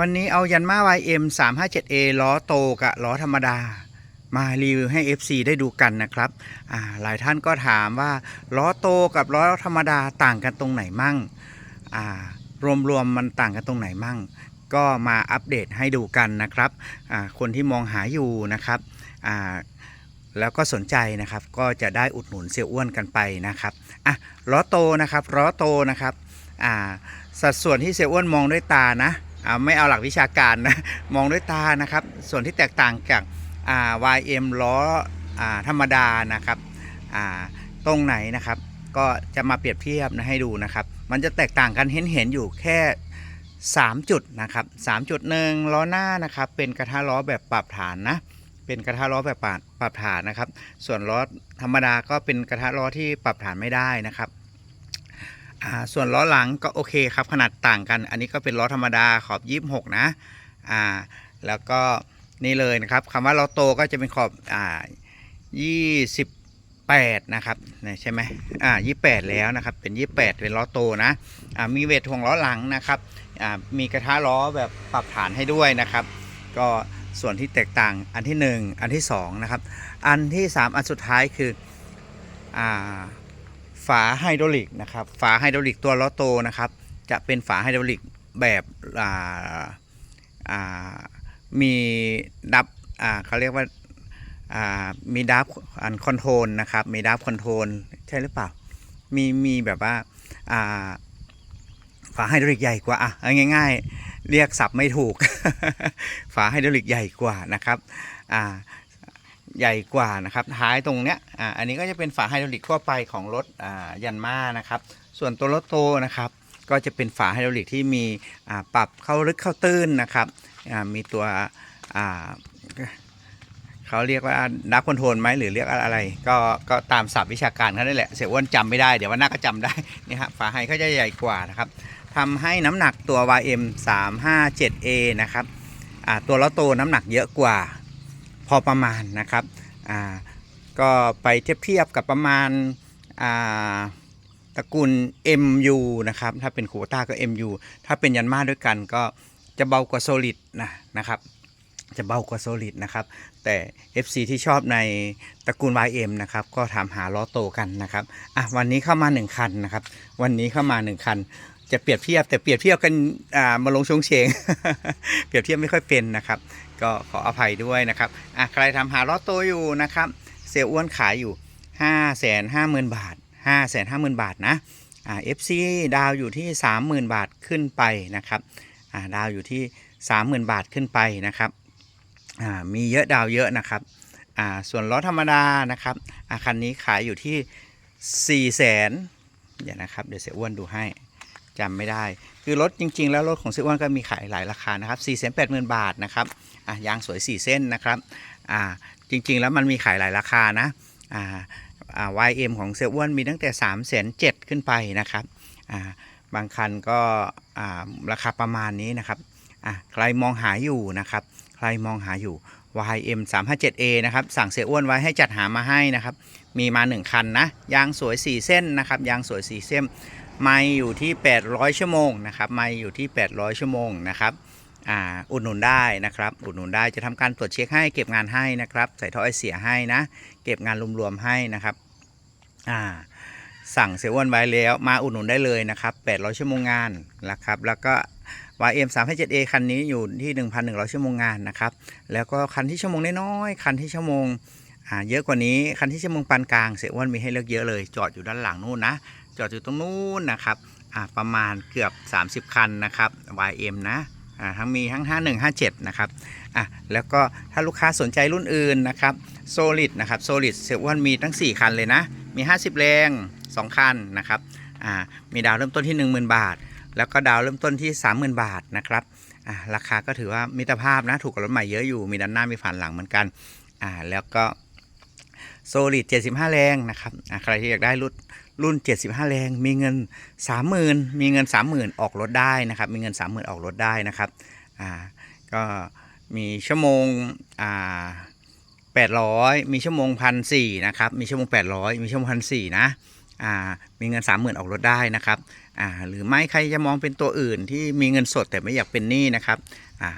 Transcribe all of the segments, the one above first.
วันนี้เอายันมา YM 357A ล้อโตกับล้อธรรมดา มารีวิวให้ FC ได้ดูกันนะครับ หลายท่านก็ถามว่าล้อโตกับล้อธรรมดาต่างกันตรงไหนมั่ง รวมๆมันต่างกันตรงไหนมั่ง ก็มาอัปเดตให้ดูกันนะครับ คนที่มองหาอยู่นะครับ แล้วก็สนใจนะครับ ก็จะได้อุดหนุนเสียอ้วนกันไปนะครับอะล้อโตนะครับล้อโตนะครับสัดส่วนที่เสียอ้วนมองด้วยตานะ ไม่เอาหลักวิชาการนะมองด้วยตานะครับ ส่วนที่แตกต่างจากา YM ล้ออธรรมดานะครับตรงไหนนะครับ ก็จะมาเปรียบเทียบนะให้ดูนะครับ มันจะแตกต่างกันเห็นเห็นอยู่แค่ 3 จุดนะครับ3จุดหนึ่งล้อหน้านะครับ เป็นกระทะล้อแบบปรับฐานนะเป็นกระทะล้อแบบปรับปรับฐานนะครับ ส่วนล้อธรรมดาก็เป็นกระทะล้อที่ปรับฐานไม่ได้นะครับ อ่าส่วนล้อหลังก็โอเคครับขนาดต่างกัน อันนี้ก็เป็นล้อธรรมดาขอบ 26 นะอ่าแล้วก็นี่เลยนะครับคำว่าล้อโตก็จะเป็นขอบอ่า28 นะครับใช่ไหมอ่า28 แล้วนะครับเป็น 28 เป็นล้อโตนะอ่ามีเวทถ่วงล้อหลังนะครับอ่ามีกระทะล้อแบบปรับฐานให้ด้วยนะครับ ก็ส่วนที่แตกต่างอันที่ 1 อันที่2นะครับอันที่ 3 อันสุดท้ายคืออ่า ฝาไฮดรอลิกนะครับฝาไฮดรอลิกตัวล้อโตนะครับ จะเป็นฝาไฮดรอลิกแบบอ่าอ่ามีดับอ่าเขาเรียกว่าอ่ามีดับอันคอนโทรลนะครับมีดับคอนโทรลใช่หรือเปล่า มีมีแบบว่าอ่าฝาไฮดรอลิกใหญ่กว่าอะง่าย ๆ เรียกศัพท์ไม่ถูก ฝาไฮดรอลิกใหญ่กว่านะครับอ่า ใหญ่กว่านะครับท้ายตรงเนี้ยอ่าอันนี้ก็จะเป็นฝาไฮดรอลิกทั่วไปของรถอ่ายันมานะครับ ส่วนตัวรถโตนะครับ ก็จะเป็นฝาไฮดรอลิกที่มีอ่าปรับเข้าลึกเข้าตื้นนะครับอ่ามีตัวอ่าเขาเรียกว่าดับคอนโทรลไหมหรือเรียกอะไร ก็ก็ตามศัพท์วิชาการเขาได้แหละเสียอ้วนจำไม่ได้ เดี๋ยววันหน้าก็จำได้นี่ฮะฝาไฮเขาจะใหญ่กว่านะครับทำให้น้ำหนักตัว YM 357A นะครับอ่าตัวล้อโตน้ำหนักเยอะกว่า พอประมาณนะครับอ่าก็ไปเทียบเทียบกับประมาณอ่าตระกูล MU นะครับ ถ้าเป็นคูต้าก็ MU ถ้าเป็นยันมาด้วยกันก็จะเบากว่าโซลิดนะนะครับ จะเบากว่าโซลิดนะครับ แต่ FC ที่ชอบในตระกูล YM นะครับ ก็ถามหาล้อโตกันนะครับอะวันนี้เข้ามา 1 คันนะครับ วันนี้เข้ามา 1 คัน จะเปรียบเทียบแต่เปรียบเทียบกันอ่ามาลงชงเชง เปรียบเทียบไม่ค่อยเป็นนะครับ ก็ขออภัยด้วยนะครับอะใครทำหาล้อโตอยู่นะครับ เสียอ้วนขายอยู่ 5 5 0 0 0 0 บาท 5 5 0 0 0 0 บาทนะอ่า FC ดาวอยู่ที่ 30,000 บาทขึ้นไปนะครับอ่าดาวอยู่ที่ 30,000 บาทขึ้นไปนะครับอ่ามีเยอะดาวเยอะนะครับอ่าส่วนล้อธรรมดานะครับอาคันนี้ขายอยู่ที่ 4 0 0 0 0 0เดี๋ยวนะครับ เดี๋ยวเสียอ้วนดูให้ จำไม่ได้ คือรถจริง ๆ แล้วรถของเสียอ้วนก็มีขายหลายราคานะครับ4 8 0 0 0 0บาทนะครับอ่ายางสวย 4 เส้นนะครับอ่าจริง ๆ แล้วมันมีขายหลายราคานะอ่าอ่า YM ของเซอ้วนมีตั้งแต่3 7 0 0 0ขึ้นไปนะครับอ่าบางคันก็อ่าราคาประมาณนี้นะครับอ่าใครมองหาอยู่นะครับ ใครมองหาอยู่ YM 357A นะครับ สั่งเซลอ้วนไว้ให้จัดหามาให้นะครับ มีมา 1 คันนะ ยางสวย 4 เส้นนะครับ ยางสวย 4 เส้น ไม่อยู่ที่ 800 ชั่วโมงนะครับไม่อยู่ที่ 800 ชั่วโมงนะครับอุดหนุนได้นะครับ อุดหนุนได้จะทำการตรวจเช็คให้เก็บงานให้นะครับ ใส่ท่อไอเสียให้นะ เก็บงานรวมๆให้นะครับสั่งเซเว่นไว้แล้วมาอุดหนุนได้เลยนะครับ 800 ชั่วโมงงานนะครับ แล้วก็ YM 3 7 A คันนี้อยู่ที่ 1,100 ชั่วโมงงานนะครับ แล้วก็คันที่ชั่วโมงน้อยๆคันที่ชั่วโมงเยอะกว่านี้คันที่ชั่วโมงปานกลางเซเว่นมีให้เลือกเยอะเลย จอดอยู่ด้านหลังนู่นนะ จอดอยู่ตรงนู้นนะครับอ่าประมาณเกือบ 30 คันนะครับ YM นะอ่าทั้งมีทั้ง 51 57 นะครับอะแล้วก็ถ้าลูกค้าสนใจรุ่นอื่นนะครับโซลิดนะครับโซลิดเซว่นมีทั้ง 4 คันเลยนะ มี 50 แรง 2 คันนะครับอ่ามีดาวเริ่มต้นที่ 10,000 บาท แล้วก็ดาวเริ่มต้นที่ 30,000 บาทนะครับอ่าราคาก็ถือว่ามิตรภาพนะถูกกว่ารถใหม่เยอะอยู่ มีด้านหน้ามีฝานหลังเหมือนกันอ่าแล้วก็โซลิด75 แรงนะครับอ่าใครที่อยากได้รุ่น รุ่น 75 แรง มีเงิน 30,000 มีเงิน 30,000 ออกรถได้นะครับ มีเงิน 30,000 ออกรถได้นะครับ อ่า ก็มีชั่วโมง อ่า 800 มีชั่วโมงพันสี่นะครับ มีชั่วโมง 800 มีชั่วโมงพันสี่นะ อ่า มีเงิน 30,000 ออกรถได้นะครับ อ่า หรือไม่ใครจะมองเป็นตัวอื่นที่มีเงินสดแต่ไม่อยากเป็นหนี้นะครับ อ่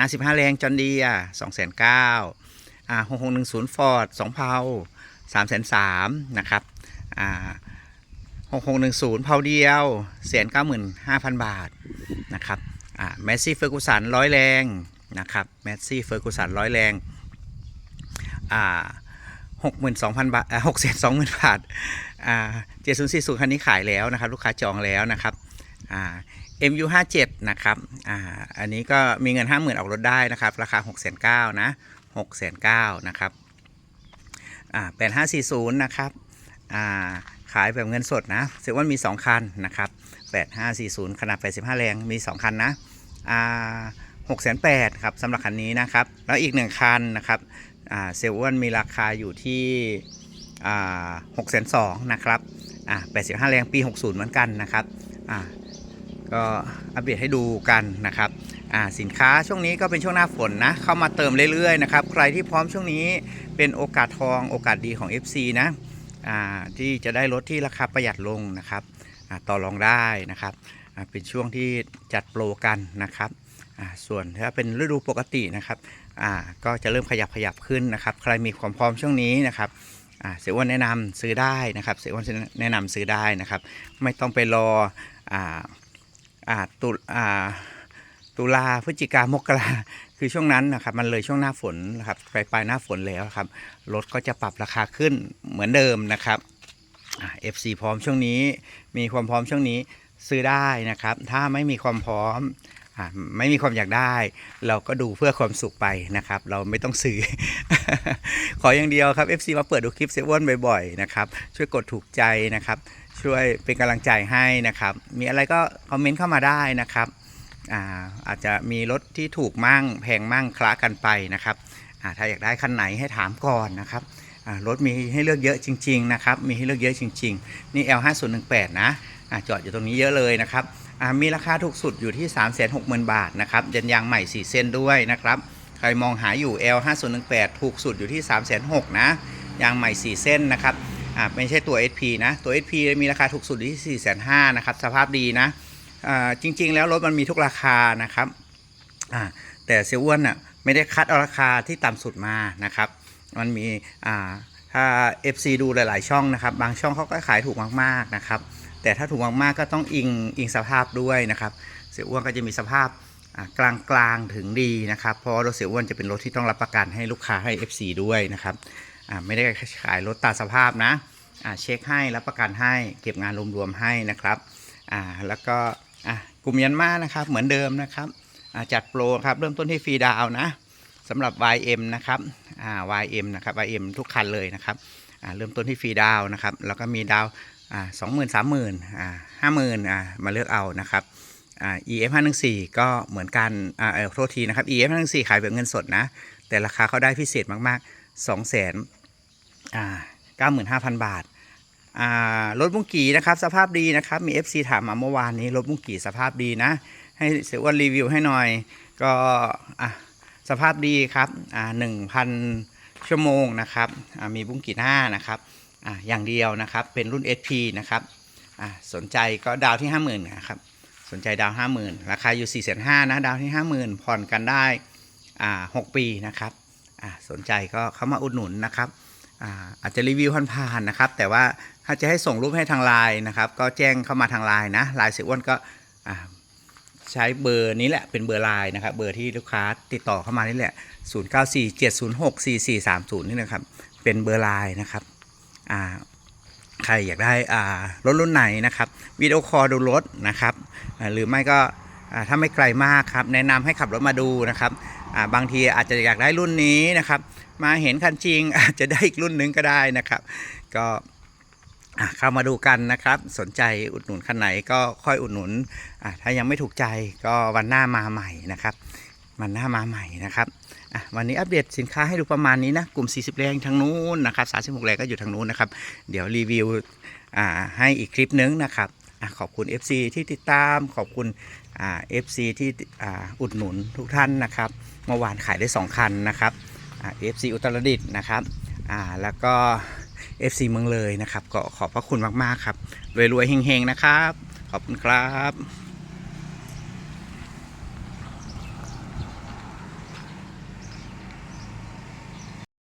า 55 แรงจอนดีอะ2 9 0 0 0อ่า6610ฟอร์ด2เพา3 3 0 0นะครับ อ่า 6610เพาเดียวแสนเก้าหมื่นห้าพันบาทนะครับอ่าแมสซี่เฟอร์กูสันร้อยแรงนะครับแมสซี่เฟอร์กูสันร้อยแรงอ่าหกหมื่นสองพันบาทหกแสนสองหมื่นบาทอ่าเจ็ดศูนย์สี่ศูนย์คันนี้ขายแล้วนะครับ ลูกค้าจองแล้วนะครับอ่า MU 5 7นะครับอ่าอันนี้ก็มีเงิน 50,000 ออกรถได้นะครับ ราคา 6 9 0 0 0นะ6 9 0 0 0นะครับอ่า8540 นะครับอ่า ขายแบบเงินสดนะเซว่ามี 2 คันนะครับ 8540 ขนาด 85 แรง มี 2 คันนะอ่า6 8 0 0ครับสำหรับคันนี้นะครับ แล้วอีก 1 คันนะครับอ่าเซเว่นมีราคาอยู่ที่อ่า6 2 0 0นะครับอ่า85 แรงปี 60 เหมือนกันนะครับอ่าก็อัปเดตให้ดูกันนะครับสินค้าช่วงนี้ก็เป็นช่วงหน้าฝนนะ เข้ามาเติมเรื่อยๆนะครับ ใครที่พร้อมช่วงนี้เป็นโอกาสทองโอกาสดีของ FC นะ ที่จะได้รถที่ราคาประหยัดลงนะครับต่อรองได้นะครับเป็นช่วงที่จัดโปรกันนะครับส่วนถ้าเป็นฤดูปกตินะครับก็จะเริ่มขยับขยับขึ้นนะครับ ใครมีความพร้อมช่วงนี้นะครับเสียอ้วันแนะนำซื้อได้นะครับเสียอ้วันแนะนำซื้อได้นะครับ ไม่ต้องไปรอออตอตุลาพฤศจิกามกรา คือช่วงนั้นนะครับมันเลยช่วงหน้าฝนนะครับปลายปลายหน้าฝนแล้วครับรถก็จะปรับราคาขึ้นเหมือนเดิมนะครับอ่า FC พร้อมช่วงนี้ มีความพร้อมช่วงนี้ซื้อได้นะครับ ถ้าไม่มีความพร้อมอไม่มีความอยากได้ เราก็ดูเพื่อความสุขไปนะครับ เราไม่ต้องซื้อ ขออย่างเดียวครับ FC มาเปิดดูคลิปเซเว่นบ่อยๆนะครับช่วยกดถูกใจนะครับ ช่วยเป็นกำลังใจให้นะครับ มีอะไรก็คอมเมนต์เข้ามาได้นะครับ อาอาจจะมีรถที่ถูกมั่งแพงมั่งคละกันไปนะครับถ้าอยากได้คันไหนให้ถามก่อนนะครับรถมีให้เลือกเยอะจริงๆนะครับมีให้เลือกเยอะจริง ๆ นี่ L5018 นะอจอดอยู่ตรงนี้เยอะเลยนะครับมีราคาถูกสุดอยู่ที่ 360,000 บาทนะครับยันยางใหม่ 4 เส้นด้วยนะครับใครมองหาอยู่ L5018 ถูกสุดอยู่ที่ 360,000นะยางใหม่ 4 เส้นนะครับไม่ใช่ตัว SP นะตัว SP มีราคาถูกสุดอยู่ที่ 4 5 0 0 0นะครับสภาพดีนะ จริง ๆ แล้วรถมันมีทุกราคานะครับแต่เซลอ้วนอะไม่ได้คัดเอาราคาที่ต่ำสุดมานะครับ มันมีอ่าถ้า FC ดูหลาย ๆ ช่องนะครับ บางช่องเขาก็ขายถูกมากๆนะครับ แต่ถ้าถูกมากๆก็ต้องอิงอิงสภาพด้วยนะครับ เสียอ้วนก็จะมีสภาพกลางกลางๆถึงดีนะครับ เพราะรถเสียอ้วนจะเป็นรถที่ต้องรับประกันให้ลูกค้าให้ FC ด้วยนะครับไม่ได้ขายรถตาสภาพนะเช็คให้รับประกันให้เก็บงานรวมๆให้นะครับแล้วก็ อะกลุ่มยันมานะครับเหมือนเดิมนะครับจัดโปรครับเริ่มต้นที่ฟรีดาวนะสำหรับ YM นะครับอ่า YM นะครับ YM ทุกคันเลยนะครับอ่าเริ่มต้นที่ฟรีดาวนะครับแล้วก็มีดาวอ่าสองหมื่นสามหมื่นอ่าห้าหมื่นอ่ามาเลือกเอานะครับอ่า EF 5 1 4ก็เหมือนกันอ่าเออโทษทีนะครับ EF 5 1 4ขายแบบเงินสดนะ แต่ราคาเขาได้พิเศษมากๆ2 0 0 0 0 0อ่า95,000บาทอ่าท รถบุ้งกีนะครับสภาพดีนะครับมี FC ถามมาเมื่อวานนี้รถบุ้งกีสภาพดีนะ ให้เสียอ้วันรีวิวให้หน่อย ก็สภาพดีครับอ่า1,000ชั่วโมงนะครับมีบุ้งกีหน้านะครับออย่างเดียวนะครับเป็นรุ่น SP นะครับสนใจก็ดาวที่ 50,000นะครับสนใจดาว 50,000 ราคาอยู่ 4,500นะดาวที่ 50,000 ผ่อนกันได้ 6 ปีนะครับสนใจก็เข้ามาอุดหนุนนะครับ อาจจะรีวิวผ่านๆนะครับ แต่ว่าถ้าจะให้ส่งรูปให้ทางไลน์นะครับ ก็แจ้งเข้ามาทางไลน์นะไลน์เสียอ้วนก็ใช้เบอร์นี้แหละเป็นเบอร์ไลน์นะครับ เบอร์ที่ลูกค้าติดต่อเข้ามานี่แหละ 0 9 4 7 0 6 4 4 3 0 นี่นะครับ เป็นเบอร์ไลน์นะครับใครอยากได้รถรุ่นไหนนะครับวิดีโอคอลดูรถนะครับ หรือไม่ก็ถ้าไม่ไกลมากครับ แนะนำให้ขับรถมาดูนะครับ บางทีอาจจะอยากได้รุ่นนี้นะครับ มาเห็นคันจริงอาจจะได้อีกรุ่นหนึงก็ได้นะครับ ก็เข้ามาดูกันนะครับ สนใจอุดหนุนคันไหนก็ค่อยอุดหนุนถ้ายังไม่ถูกใจก็วันหน้ามาใหม่นะครับวันหน้ามาใหม่นะครับวันนี้อัปเดตสินค้าให้ดูประมาณนี้นะ กลุ่ม 40 แรงทางนู้นนะครับ36 แรงก็อยู่ทางนู้นนะครับ เดี๋ยวรีวิวให้อีกคลิปนึงนะครับอขอบคุณ FC ที่ติดตามขอบคุณ เอ่า FC ที่อ,อุดหนุนทุกท่านนะครับเมื่อวานขายได้ 2 คันนะครับเอ่า FC อุตรดิตถ์นะครับแล้วก็ FC เมืองเลยนะครับ ก็ขอบพระคุณมาก ๆ ครับ รวย ๆ เฮง ๆ นะครับ ขอบคุณครับ